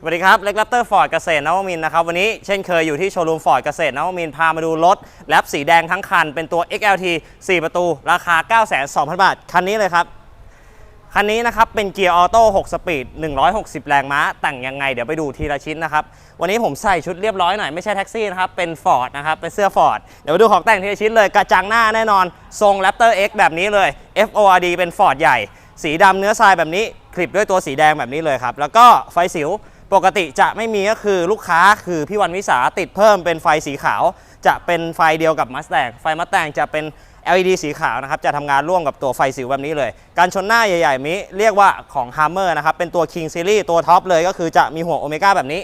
สวัสดีครับเล็กลัตเตอร์ฟอร์ดเกษตรนวมินนะครับ วันนี้เช่นเคยอยู่ที่โชว์รูมฟอร์ดเกษตรนวมินพามาดูรถแลปสีแดงทั้งคัน เป็นตัว XLT 4 ประตู ราคา 9,200 บาท คันนี้เลยครับ คันนี้นะครับ เป็นเกียร์ออโต้6สปีด 160 แรงม้า แต่งยังไง เดี๋ยวไปดูทีละชิ้นนะครับ วันนี้ผมใส่ชุดเรียบร้อยหน่อย ไม่ใช่แท็กซี่นะครับ เป็นฟอร์ดนะครับ เป็นเสื้อฟอร์ดเดี๋ยวไปดูของแต่งทีละชิ้นเลยกระจังหน้าแน่นอนทรง Raptor X แบบนี้เลย FORD เป็นฟอร์ดใหญ่ สีดำเนื้อทรายแบบนี้คลิปด้วยตัวสีแดงแบบนี้เลยครับแล้วก็ไฟสิว ปกติจะไม่มีก็คือลูกค้าคือพี่วันวิสาติดเพิ่มเป็นไฟสีขาว จะเป็นไฟเดียวกับมัสแตงไฟมัสแตงจะเป็น LED สีขาวนะครับจะทำงานร่วมกับตัวไฟสิวแบบนี้เลย การชนหน้าใหญ่ๆนี้เรียกว่าของ Hammer นะครับเป็นตัว King Series ตัวท็อปเลยก็คือจะมีหัวโอเมก้าแบบนี้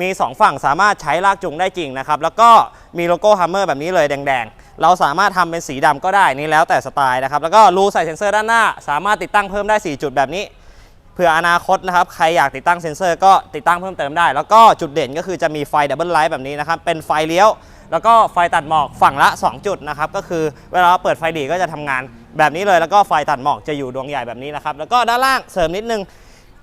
มี 2 ฝั่งสามารถใช้ลากจูงได้จริงนะครับแล้วก็มีโลโก้ Hammer แบบนี้เลยแดงๆ เราสามารถทำเป็นสีดำก็ได้นี่แล้วแต่สไตล์นะครับแล้วก็รูใส่เซ็นเซอร์ด้านหน้า สามารถติดตั้งเพิ่มได้ 4 จุดแบบนี้ เผื่ออนาคตนะครับ ใครอยากติดตั้งเซ็นเซอร์ก็ติดตั้งเพิ่มเติมได้ แล้วก็จุดเด่นก็คือจะมีไฟดับเบิลไลท์แบบนี้นะครับ เป็นไฟเลี้ยว แล้วก็ไฟตัดหมอกฝั่งละ 2 จุดนะครับ ก็คือเวลาเราเปิดไฟดีก็จะทำงานแบบนี้เลย แล้วก็ไฟตัดหมอกจะอยู่ดวงใหญ่แบบนี้นะครับ แล้วก็ด้านล่างเสริมนิดนึง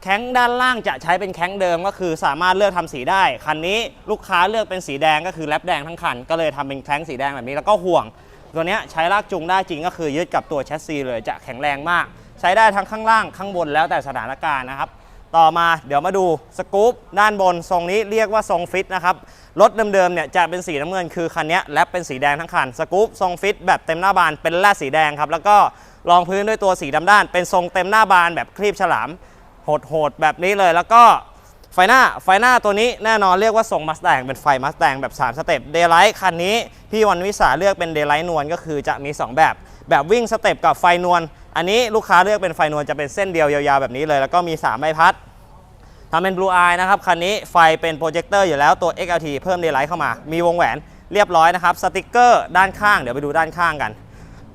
แข้งด้านล่างจะใช้เป็นแข้งเดิมก็คือสามารถเลือกทำสีได้ คันนี้ลูกค้าเลือกเป็นสีแดงก็คือแรปแดงทั้งคัน ก็เลยทำเป็นแข้งสีแดงแบบนี้ แล้วก็ห่วง ตัวเนี้ยใช้ลากจูงได้จริงก็คือยึดกับตัวแชสซีเลยจะแข็งแรงมาก ใช้ได้ทั้งข้างล่างข้างบนแล้วแต่สถานการณ์นะครับ ต่อมาเดี๋ยวมาดูสกู๊ปด้านบนทรงนี้เรียกว่าทรงฟิตนะครับรถเดิมๆเนี่ยจะเป็นสีน้ำเงินคือคันนี้แลปเป็นสีแดงทั้งคันสกู๊ปทรงฟิตแบบเต็มหน้าบานเป็นแร่สีแดงครับแล้วก็รองพื้นด้วยตัวสีดำด้าน เป็นทรงเต็มหน้าบานแบบครีบฉลามโหดๆแบบนี้เลยแล้วก็ไฟหน้าไฟหน้าตัวนี้แน่นอนเรียกว่าทรงมัสแตงเป็นไฟมัสแตงแบบ 3 สเต็ปเดย์ไลท์คันนี้ พี่วันวิสาเลือกเป็นเดย์ไลท์นวลก็คือจะมี 2 แบบ แบบวิ่งสเต็ปกับไฟนวล อันนี้ลูกค้าเลือกเป็นไฟนวลจะเป็นเส้นเดียวยาวๆแบบนี้เลย แล้วก็มี 3 ใบพัดทำเป็น Blue Eye นะครับ คันนี้ไฟเป็นโปรเจคเตอร์อยู่แล้วตัว XLT เพิ่ม Daylight เข้ามา มีวงแหวนเรียบร้อยนะครับ สติกเกอร์ด้านข้าง เดี๋ยวไปดูด้านข้างกัน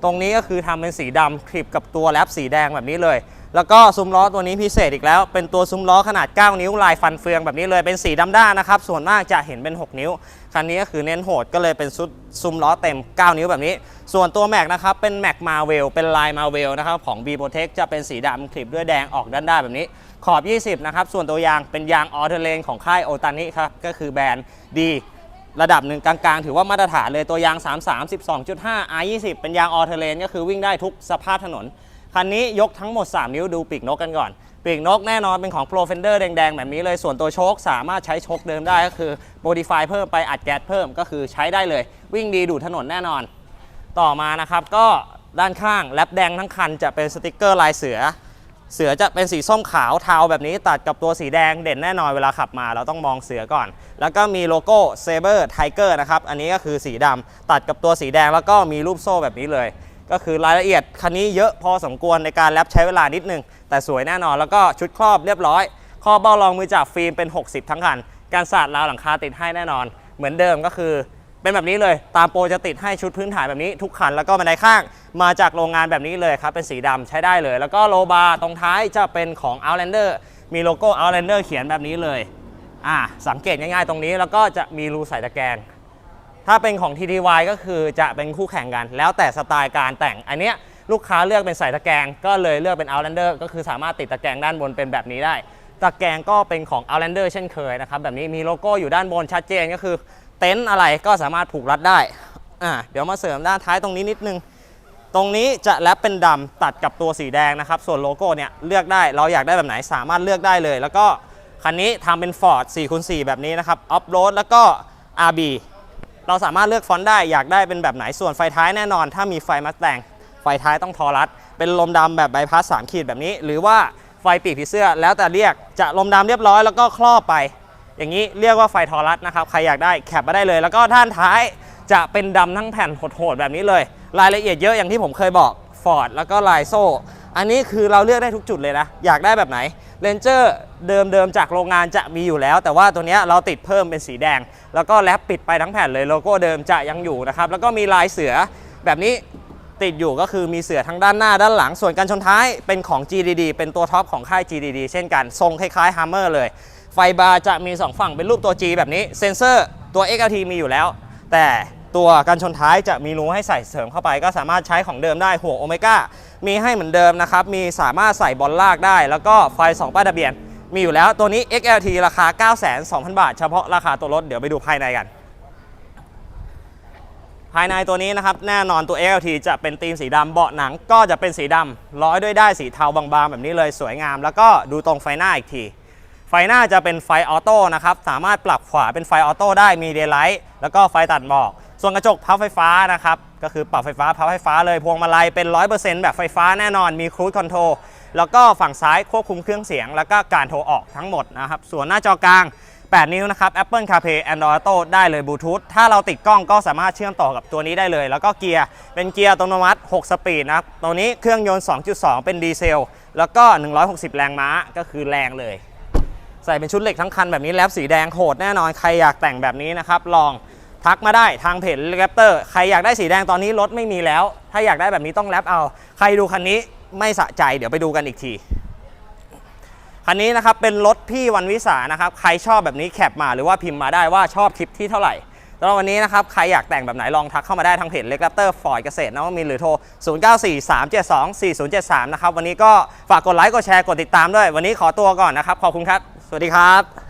ตรงนี้ก็คือทำเป็นสีดำคลิปกับตัวแรปสีแดงแบบนี้เลย แล้วก็ซุ้มล้อตัวนี้พิเศษอีกแล้ว เป็นตัวซุ้มล้อขนาด 9 นิ้วลายฟันเฟืองแบบนี้เลยเป็นสีดำด้านนะครับ ส่วนมากจะเห็นเป็น 6 นิ้ว คันนี้ก็คือเน้นโหดก็เลยเป็นซุดซุ้มล้อเต็ม 9 นิ้วแบบนี้ ส่วนตัวแม็กนะครับเป็นแม็กมาเวลเป็นลายมาเวลนะครับของ b ีโ o t e c h จะเป็นสีดำคลิปด้วยแดงออกด้านด้านแบบนี้ ขอบ 20 นะครับ ส่วนตัวยางเป็นยางออเทเลนของค่ายโอตานิครับก็คือแบรนด์ดีระดับหนึ่งกลางๆ ถือว่ามาตรฐานเลยตัวยาง 33 12.5 R20 เป็นยางออเทเลนก็คือวิ่งได้ทุกสภาพถนน คันนี้ยกทั้งหมด 3 นิ้วดูปีกนกกันก่อน ปีกนกแน่นอนเป็นของ Pro Fender แดงๆ แบบนี้เลยส่วนตัวโชคสามารถใช้โชคเดิมได้ก็คือ modify เพิ่มไปอัดแก๊สเพิ่มก็คือใช้ได้เลย วิ่งดีดูดถนนแน่นอน ต่อมานะครับก็ด้านข้างแรปแดงทั้งคันจะเป็นสติกเกอร์ลายเสือ เสือจะเป็นสีส้มขาวเทาแบบนี้ตัดกับตัวสีแดงเด่นแน่นอนเวลาขับมา เราต้องมองเสือก่อน แล้วก็มีโลโก้ Saber Tiger นะครับอันนี้ก็คือสีดำตัดกับตัวสีแดงแล้วก็มีรูปโซ่แบบนี้เลย ก็คือรายละเอียดคันนี้เยอะพอสมควรในการแรปใช้เวลานิดนึง แต่สวยแน่นอนแล้วก็ชุดครอบเรียบร้อยครอบเบ้ารองมือจับฟิล์มเป็น 60 ทั้งคัน การสาดราวหลังคาติดให้แน่นอน เหมือนเดิมก็คือ เป็นแบบนี้เลย ตามโปรจะติดให้ชุดพื้นฐานแบบนี้ทุกคันแล้วก็บันไดข้าง มาจากโรงงานแบบนี้เลยครับ เป็นสีดำใช้ได้เลย แล้วก็โลบาร์ตรงท้ายจะเป็นของ Outlander มีโลโก้ Outlander เขียนแบบนี้เลยอ่าสังเกตง่ายๆตรงนี้แล้วก็จะมีรูใส่ตะแกรง ถ้าเป็นของ TTY ก็คือจะเป็นคู่แข่งกัน แล้วแต่สไตล์การแต่งอันเนี้ยลูกค้าเลือกเป็นใส่ตะแกรงก็เลยเลือกเป็น Outlander ก็คือสามารถติดตะแกรงด้านบนเป็นแบบนี้ได้ ตะแกรงก็เป็นของ Outlander เช่นเคยนะครับแบบนี้มีโลโก้อยู่ด้านบนชัดเจนก็คือ เต็นท์อะไรก็สามารถผูกรัดได้อ่าเดี๋ยวมาเสริมด้านท้ายตรงนี้นิดนึง ตรงนี้จะแรปเป็นดำตัดกับตัวสีแดงนะครับ ส่วนโลโก้เนี่ยเลือกได้เราอยากได้แบบไหนสามารถเลือกได้เลย แล้วก็คันนี้ทำเป็น Ford 4x4 แบบนี้นะครับออฟโรดแล้วก็ RB เราสามารถเลือกฟอนต์ได้อยากได้เป็นแบบไหนส่วนไฟท้ายแน่นอน ถ้ามีไฟมัสแตงไฟท้ายต้องทอรัสเป็นลมดำแบบใบพัด3ขีดแบบนี้ หรือว่าไฟปีกผีเสื้อ แล้วแต่เรียกจะลมดำเรียบร้อยแล้วก็ครอบไป อย่างนี้เรียกว่าไฟทอรัสนะครับใครอยากได้แคปมาได้เลย แล้วก็ด้านท้ายจะเป็นดำทั้งแผ่นโหดๆแบบนี้เลย รายละเอียดเยอะอย่างที่ผมเคยบอก Ford แล้วก็ลายโซ่ อันนี้คือเราเลือกได้ทุกจุดเลยนะอยากได้แบบไหน เลนเจอร์เดิมๆจากโรงงานจะมีอยู่แล้ว แต่ว่าตัวนี้เราติดเพิ่มเป็นสีแดง แล้วก็แรปปิดไปทั้งแผ่นเลยโลโก้เดิมจะยังอยู่นะครับแล้วก็มีลายเสือแบบนี้ติดอยู่ก็คือมีเสือทั้งด้านหน้าด้านหลังส่วนกันชนท้ายเป็นของ GDD เป็นตัวท็อปของค่าย GDD เช่นกัน ทรงคล้ายๆ Hammer เลย ไฟบาร์จะมี 2 ฝั่งเป็นรูปตัว G แบบนี้เซนเซอร์ตัว XLT มีอยู่แล้ว แต่ตัวกันชนท้ายจะมีรูให้ใส่เสริมเข้าไป ก็สามารถใช้ของเดิมได้หัวโอเมก้า มีให้เหมือนเดิมนะครับ มีสามารถใส่บอลลากได้ แล้วก็ไฟ 2 ป้ายทะเบียน มีอยู่แล้วตัวนี้ XLT ราคา 9 2 0 0 0 บาท เฉพาะราคาตัวรถ เดี๋ยวไปดูภายในกัน ภายในตัวนี้นะครับ แน่นอนตัว XLT จะเป็นธีมสีดำเบาะหนังก็จะเป็นสีดำร้อยด้วยได้สีเทาบางๆ แบบนี้เลยสวยงาม แล้วก็ดูตรงไฟหน้าอีกทีไฟหน้าจะเป็นไฟออโต้นะครับ สามารถปรับขวาเป็นไฟออโต้ได้ มีเดย์ไลท์ แล้วก็ไฟตัดหมอก ส่วนกระจกพับไฟฟ้านะครับ ก็คือปรับไฟฟ้าพับไฟฟ้าเลยพวงมาลัยเป็น 100%แบบไฟฟ้าแน่นอนมีครู i คอนโทรลแล้วก็ฝั่งซ้ายควบคุมเครื่องเสียง แล้วก็การโทรออกทั้งหมดนะครับ ส่วนหน้าจอกลาง 8 นิ้วนะครับ Apple CarPlay Android Auto ได้เลยบลูทูธถ้าเราติดกล้องก็สามารถเชื่อมต่อกับตัวนี้ได้เลย แล้วก็เกียร์เป็นเกียร์อัตโนมัติ 6 สปีดนะครับตัวนี้เครื่องยนต์ 2.2 เป็นดีเซล แล้วก็ 160 แรงม้าก็คือแรงเลย ใส่เป็นชุดเหล็กทั้งคันแบบนี้แลบสีแดงโหดแน่นอนใครอยากแต่งแบบนี้นะครับลอง ทักมาได้ทางเพจแรปเตอร์ใครอยากได้สีแดงตอนนี้รถไม่มีแล้ว ถ้าอยากได้แบบนี้ต้องแรปเอา ใครดูคันนี้ไม่สะใจเดี๋ยวไปดูกันอีกที คันนี้นะครับเป็นรถพี่วันวิสานะครับ ใครชอบแบบนี้แคปมาหรือว่าพิมพ์มาได้ว่าชอบคลิปที่เท่าไหร่สำหรับวันนี้นะครับ ใครอยากแต่งแบบไหนลองทักเข้ามาได้ทางเพจเล็กแรปเตอร์ฟอร์ดเกษตรนวมินทร์หรือโทร 0943724073 นะครับ วันนี้ก็ฝากกดไลค์กดแชร์กดติดตามด้วย วันนี้ขอตัวก่อนนะครับ ขอบคุณครับ สวัสดีครับ